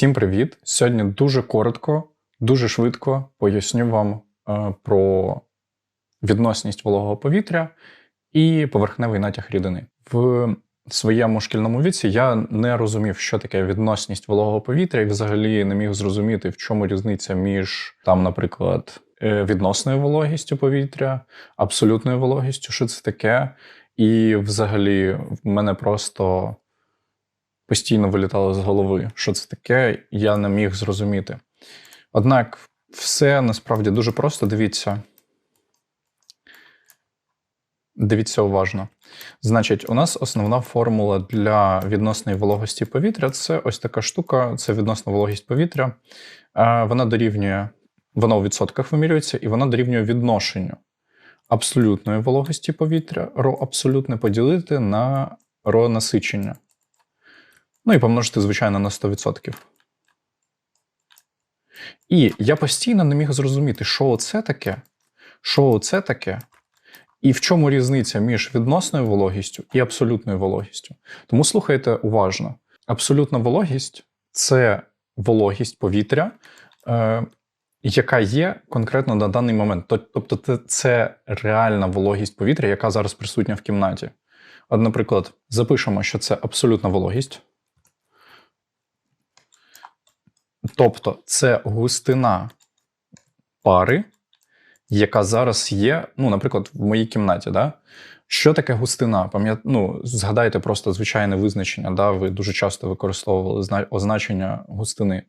Всім привіт! Сьогодні дуже коротко, дуже швидко поясню вам е, про відносність вологого повітря і поверхневий натяг рідини. В своєму шкільному віці я не розумів, що таке відносність вологого повітря, і взагалі не міг зрозуміти, в чому різниця між там, наприклад, е, відносною вологістю повітря, абсолютною вологістю, що це таке. І взагалі в мене просто постійно вилітало з голови, що це таке, я не міг зрозуміти. Однак, все насправді дуже просто. Дивіться. Дивіться уважно. Значить, у нас основна формула для відносної вологості повітря це ось така штука, це відносна вологість повітря. Е, Вона дорівнює, вона у відсотках вимірюється, і вона дорівнює відношенню абсолютної вологості повітря, ро абсолютне поділити на ро насичення. Ну і помножити, звичайно, на 100%. І я постійно не міг зрозуміти, що це таке, що це таке, і в чому різниця між відносною вологістю і абсолютною вологістю. Тому слухайте уважно: абсолютна вологість це вологість повітря, е, яка є конкретно на даний момент. Тобто, це, реальна вологість повітря, яка зараз присутня в кімнаті. От, наприклад, запишемо, що це абсолютна вологість. Тобто це густина пари, яка зараз є, ну, наприклад, в моїй кімнаті. Да? Що таке густина? Ну, Згадайте просто звичайне визначення, да? ви дуже часто використовували зна... означення густини.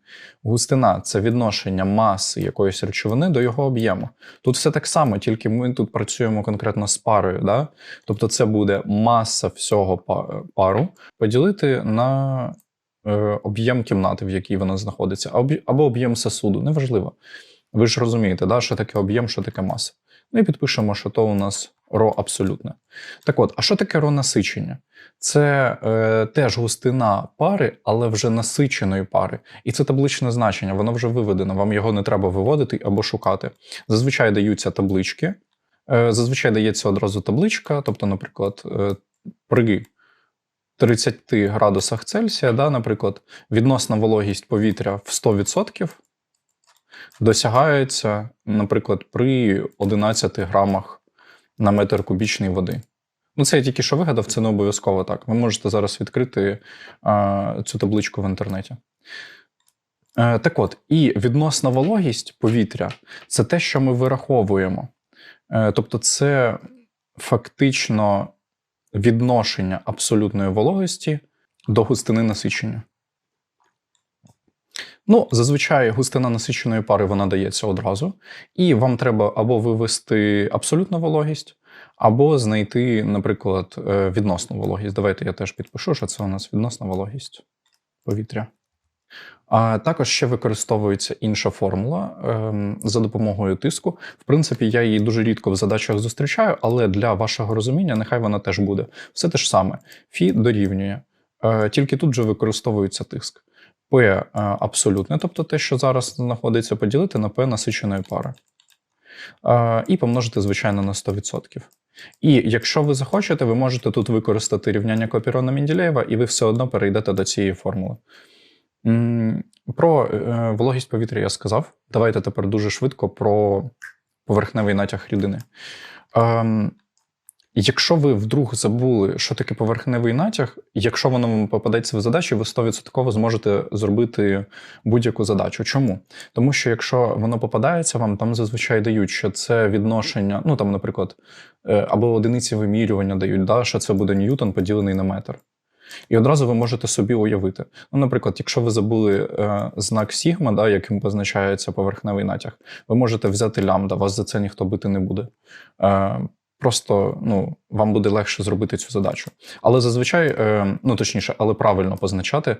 Густина це відношення маси якоїсь речовини до його об'єму. Тут все так само, тільки ми тут працюємо конкретно з парою. Да? Тобто це буде маса всього пару поділити на об'єм кімнати, в якій вона знаходиться, або об'єм сосуду, неважливо. Ви ж розумієте, да, що таке об'єм, що таке маса. Ну і підпишемо, що то у нас ро абсолютне. Так от, а що таке ро насичення? Це е, теж густина пари, але вже насиченої пари. І це табличне значення, воно вже виведено, вам його не треба виводити або шукати. Зазвичай даються таблички, е, зазвичай дається одразу табличка, тобто, наприклад, е, при 30 градусах Цельсія, да, наприклад, відносна вологість повітря в 100% досягається, наприклад, при 11 грамах на метр кубічний води. Ну, це я тільки що вигадав, це не обов'язково так. Ви можете зараз відкрити а, цю табличку в інтернеті. Е, так от, і відносна вологість повітря це те, що ми вираховуємо. Е, тобто, це фактично відношення абсолютної вологості до густини насичення. Ну, зазвичай густина насиченої пари вона дається одразу, і вам треба або вивести абсолютну вологість, або знайти, наприклад, е, відносну вологість. Давайте я теж підпишу, що це у нас відносна вологість повітря. А також ще використовується інша формула ем, за допомогою тиску. В принципі, я її дуже рідко в задачах зустрічаю, але для вашого розуміння нехай вона теж буде. Все те ж саме. Фі дорівнює. Е, тільки тут же використовується тиск. П е, абсолютне, тобто те, що зараз знаходиться, поділити на П насиченої пари. Е, і помножити, звичайно, на 100%. І якщо ви захочете, ви можете тут використати рівняння Копірона Менділеєва, і ви все одно перейдете до цієї формули. Про е, вологість повітря я сказав. Давайте тепер дуже швидко про поверхневий натяг рідини. Ем, якщо ви вдруг забули, що таке поверхневий натяг, якщо воно вам попадеться в задачі, ви 100% зможете зробити будь-яку задачу. Чому? Тому що якщо воно попадається вам, там зазвичай дають, що це відношення, ну там, наприклад, е, або одиниці вимірювання дають, да, що це буде ньютон поділений на метр. І одразу ви можете собі уявити. Ну, наприклад, якщо ви забули е, знак Сігма, да, яким позначається поверхневий натяг, ви можете взяти лямбда, вас за це ніхто бити не буде. Е, Просто ну, вам буде легше зробити цю задачу. Але зазвичай, е, ну точніше, але правильно позначати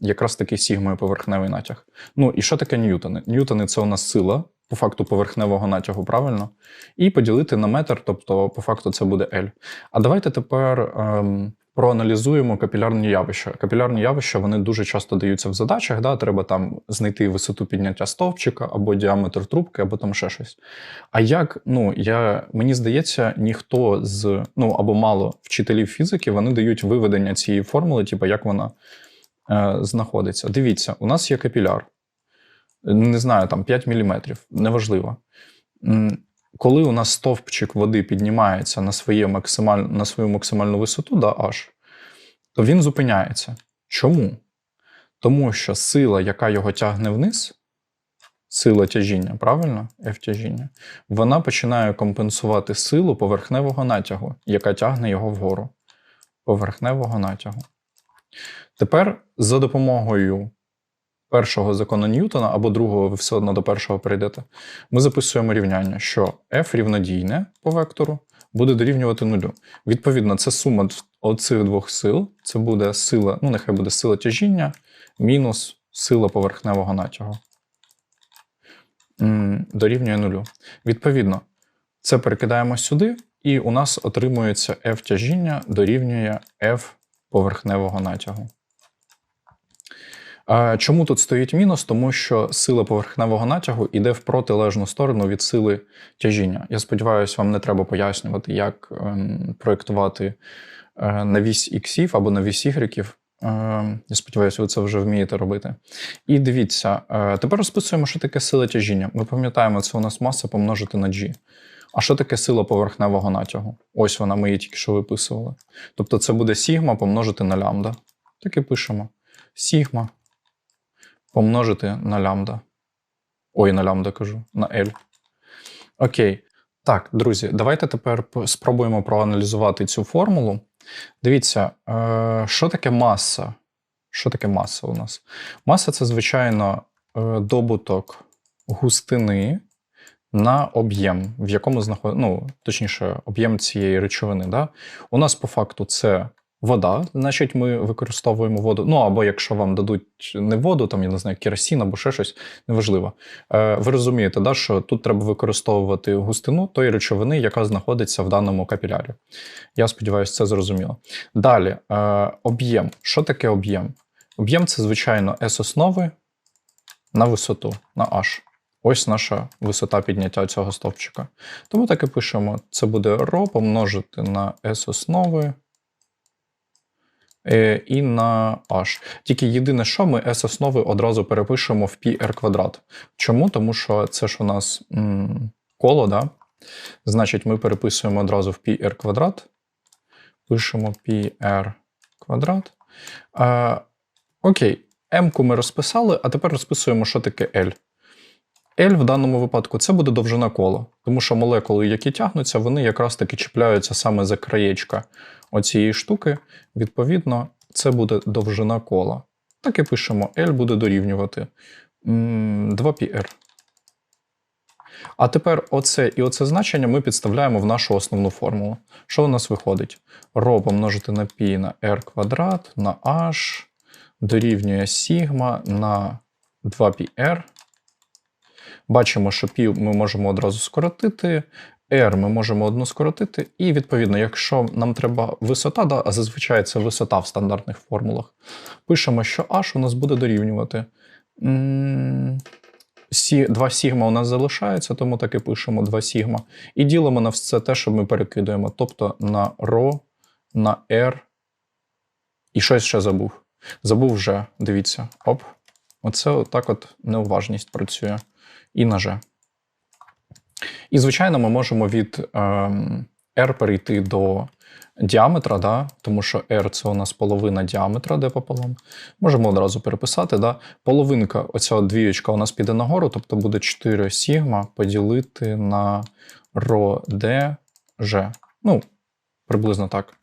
якраз таки сігмою поверхневий натяг. Ну і що таке ньютони? Ньютони це у нас сила. По факту поверхневого натягу, правильно? І поділити на метр, тобто, по факту, це буде L. А давайте тепер ем, проаналізуємо капілярні явища. Капілярні явища вони дуже часто даються в задачах. Да? Треба там знайти висоту підняття стовпчика або діаметр трубки, або там ще щось. А як, ну я мені здається, ніхто з ну або мало вчителів фізики вони дають виведення цієї формули, типу як вона е, знаходиться. Дивіться, у нас є капіляр. Не знаю, там 5 мм, неважливо. Коли у нас стовпчик води піднімається на, своє максималь... на свою максимальну висоту, да, аж, то він зупиняється. Чому? Тому що сила, яка його тягне вниз, сила тяжіння, правильно? F тяжіння, вона починає компенсувати силу поверхневого натягу, яка тягне його вгору. Поверхневого натягу. Тепер за допомогою першого закону Ньютона або другого, ви все одно до першого перейдете, ми записуємо рівняння, що F рівнодійне по вектору буде дорівнювати нулю. Відповідно, це сума оцих двох сил. Це буде сила, ну нехай буде сила тяжіння мінус сила поверхневого натягу. Дорівнює нулю. Відповідно, це перекидаємо сюди, і у нас отримується F тяжіння дорівнює F поверхневого натягу. Чому тут стоїть мінус? Тому що сила поверхневого натягу йде в протилежну сторону від сили тяжіння. Я сподіваюся, вам не треба пояснювати, як ем, проєктувати е, на вісь іксів або на вісь ігреків. Е, Я сподіваюся, ви це вже вмієте робити. І дивіться, е, тепер розписуємо, що таке сила тяжіння. Ми пам'ятаємо, це у нас маса помножити на G. А що таке сила поверхневого натягу? Ось вона, ми її тільки що виписували. Тобто це буде сігма помножити на лямбда. Так і пишемо. Сігма помножити на лямбда. Ой, на лямбда кажу, на L. Окей. Так, друзі, давайте тепер спробуємо проаналізувати цю формулу. Дивіться, е, що таке маса? Що таке маса у нас? Маса це, звичайно, е, добуток густини на об'єм, в якому знаходиться, ну, точніше, об'єм цієї речовини. Да? У нас по факту це вода, значить, ми використовуємо воду. Ну або якщо вам дадуть не воду, там я не знаю, керосин або ще щось, неважливо. Е, ви розумієте, да, що тут треба використовувати густину тої речовини, яка знаходиться в даному капілярі. Я сподіваюся, це зрозуміло. Далі, е, об'єм. Що таке об'єм? Об'єм це, звичайно, S основи на висоту, на H. Ось наша висота підняття цього стовпчика. Тому так і пишемо: це буде ρ помножити на S основи е, і на h. Тільки єдине, що ми s основи одразу перепишемо в πr квадрат. Чому? Тому що це ж у нас м, коло, да? значить, ми переписуємо одразу в πr квадрат. Пишемо πr квадрат. А, окей, m-ку ми розписали, а тепер розписуємо, що таке L. L в даному випадку це буде довжина кола, тому що молекули, які тягнуться, вони якраз таки чіпляються саме за краєчка оцієї штуки. Відповідно, це буде довжина кола. Так і пишемо, L буде дорівнювати м, 2πr. А тепер оце і оце значення ми підставляємо в нашу основну формулу. Що у нас виходить? Ро помножити на π на r квадрат на h дорівнює сігма на 2πr. Бачимо, що π ми можемо одразу скоротити, r ми можемо одну скоротити, і відповідно, якщо нам треба висота, да, а зазвичай це висота в стандартних формулах, пишемо, що h у нас буде дорівнювати. Сі, 2 сігма у нас залишається, тому так і пишемо 2 сігма. І ділимо на все те, що ми перекидуємо. Тобто на ρ, на r. І щось ще забув. Забув вже, дивіться, оп. Оце отак от неуважність працює. І G. І, звичайно, ми можемо від ем, R перейти до діаметра, да? тому що R це у нас половина діаметра, де пополам. Можемо одразу переписати. Да? Половинка, оця двієчка у нас піде нагору, тобто буде 4 сігма поділити на ρ, d, G. Ну, приблизно так.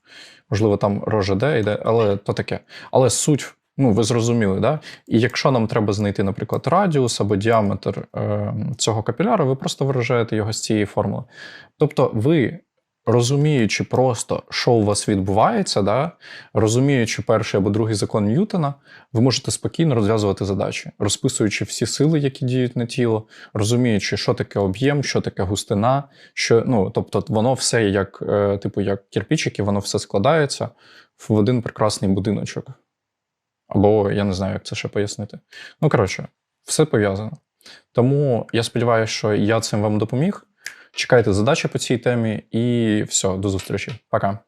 Можливо, там G, d йде, але то таке. Але суть. Ну, ви зрозуміли, да? І якщо нам треба знайти, наприклад, радіус або діаметр е, цього капіляра, ви просто виражаєте його з цієї формули. Тобто, ви, розуміючи просто, що у вас відбувається, да, розуміючи перший або другий закон Ньютона, ви можете спокійно розв'язувати задачі, розписуючи всі сили, які діють на тіло, розуміючи, що таке об'єм, що таке густина, що ну, тобто, воно все як, е, типу, як кирпичики, воно все складається в один прекрасний будиночок. Або я не знаю, як це ще пояснити. Ну, коротше, все пов'язано. Тому я сподіваюся, що я цим вам допоміг. Чекайте задачі по цій темі, і все, до зустрічі. Пока.